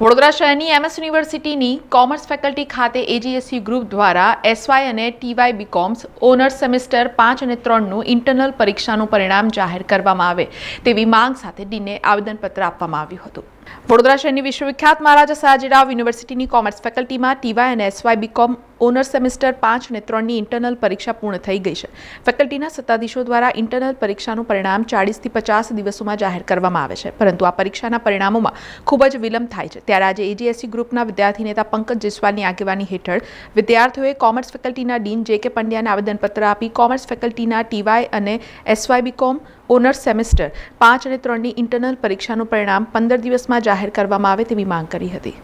વડોદરા શહેરની એમએસ યુનિવર્સિટીની commerce faculty ખાતે એજીએસસી ગ્રુપ દ્વારા એસવાય અને ટીવાય બીકોમ્સ ઓનર્સ સેમેસ્ટર પાંચ અને ત્રણનું ઇન્ટરનલ પરીક્ષાનું પરિણામ જાહેર કરવામાં આવે તેવી માંગ સાથે ડીને આવેદનપત્ર આપવામાં આવ્યું હતું. વડોદરા શહેરની વિશ્વવિખ્યાત મહારાજા સયાજીરાવ યુનિવર્સિટીની કોમર્સ ફેકલ્ટીમાં ટીવાય અને એસવાય બીકોમ ઓનર સેમેસ્ટર પાંચ અને ત્રણની ઇન્ટરનલ પરીક્ષા પૂર્ણ થઈ ગઈ છે. ફેકલ્ટીના સત્તાધીશો દ્વારા ઇન્ટરનલ પરીક્ષાનું પરિણામ ચાળીસથી પચાસ દિવસોમાં જાહેર કરવામાં આવે છે. પરંતુ આ પરીક્ષાના પરિણામોમાં ખૂબ જ વિલંબ થાય છે. ત્યારે આજે એજીએસસી ગ્રુપના વિદ્યાર્થી નેતા પંકજ જયસ્વાલની આગેવાની હેઠળ વિદ્યાર્થીઓએ કોમર્સ ફેકલ્ટીના ડીન જે કે પંડ્યાને આવેદનપત્ર આપી કોમર્સ ફેકલ્ટીના ટીવાય અને એસવાય બીકોમ ઓનર્સ સેમેસ્ટર પાંચ અને ત્રણની ઇન્ટરનલ પરીક્ષાનું પરિણામ પંદર દિવસમાં જાહેર કરવામાં આવે તેવી માંગ કરી હતી.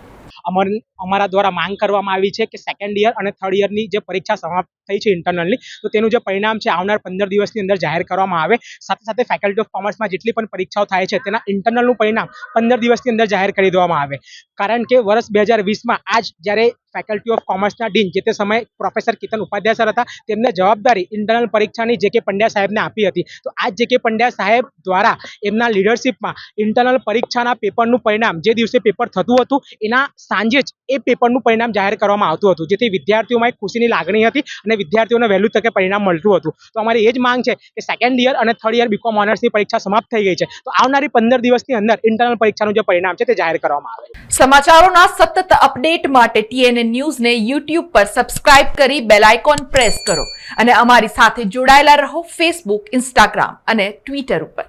અમર અમારા દ્વારા માંગ કરવામાં આવી છે કે સેકન્ડ યર અને થર્ડ યરની જે પરીક્ષા સમાપ્ત થઈ છે ઇન્ટરનલની તો તેનું જે પરિણામ છે આવનાર પંદર દિવસની અંદર જાહેર કરવામાં આવે. સાથે સાથે ફેકલ્ટી ઓફ કોમર્સમાં જેટલી પણ પરીક્ષાઓ થાય છે, તેના ઇન્ટરનલનું પરિણામ પંદર દિવસની અંદર જાહેર કરી દેવામાં આવે. કારણ કે વર્ષ બે હજાર વીસમાં આજ જ્યારે ફેકલ્ટી ઓફ કોમર્સના ડીન જે તે સમયે પ્રોફેસર કિતન ઉપાધ્યાય સર હતા, તેમને જવાબદારી ઇન્ટરનલ પરીક્ષાની જે કે પંડ્યા સાહેબને આપી હતી. તો આ જે કે પંડ્યા સાહેબ દ્વારા એમના લીડરશિપમાં ઇન્ટરનલ પરીક્ષાના પેપરનું પરિણામ જે દિવસે પેપર થતું હતું, એના સાંજે જ એ પેપરનું પરિણામ જાહેર કરવામાં આવતું હતું. જેથી વિદ્યાર્થીઓમાં એક ખુશીની લાગણી હતી અને વિદ્યાર્થીઓને વહેલું તકે પરિણામ મળતું હતું. તો અમારી એ જ માંગ છે કે સેકન્ડ યર અને થર્ડ યર બીકોમ ઓનર્સની પરીક્ષા સમાપ્ત થઈ ગઈ છે. તો આવનારી પંદર દિવસની અંદર ઇન્ટરનલ પરીક્ષાનું જે પરિણામ છે તે જાહેર કરવામાં આવે સમાચારોના સતત અપડેટ માટે ટીએનએ ન્યૂઝને યુટ્યુબ પર સબસ્ક્રાઇબ કરી બેલ આઇકોન પ્રેસ કરો અને અમારી સાથે જોડાયેલા રહો ફેસબુક, ઇન્સ્ટાગ્રામ અને ટ્વિટર ઉપર.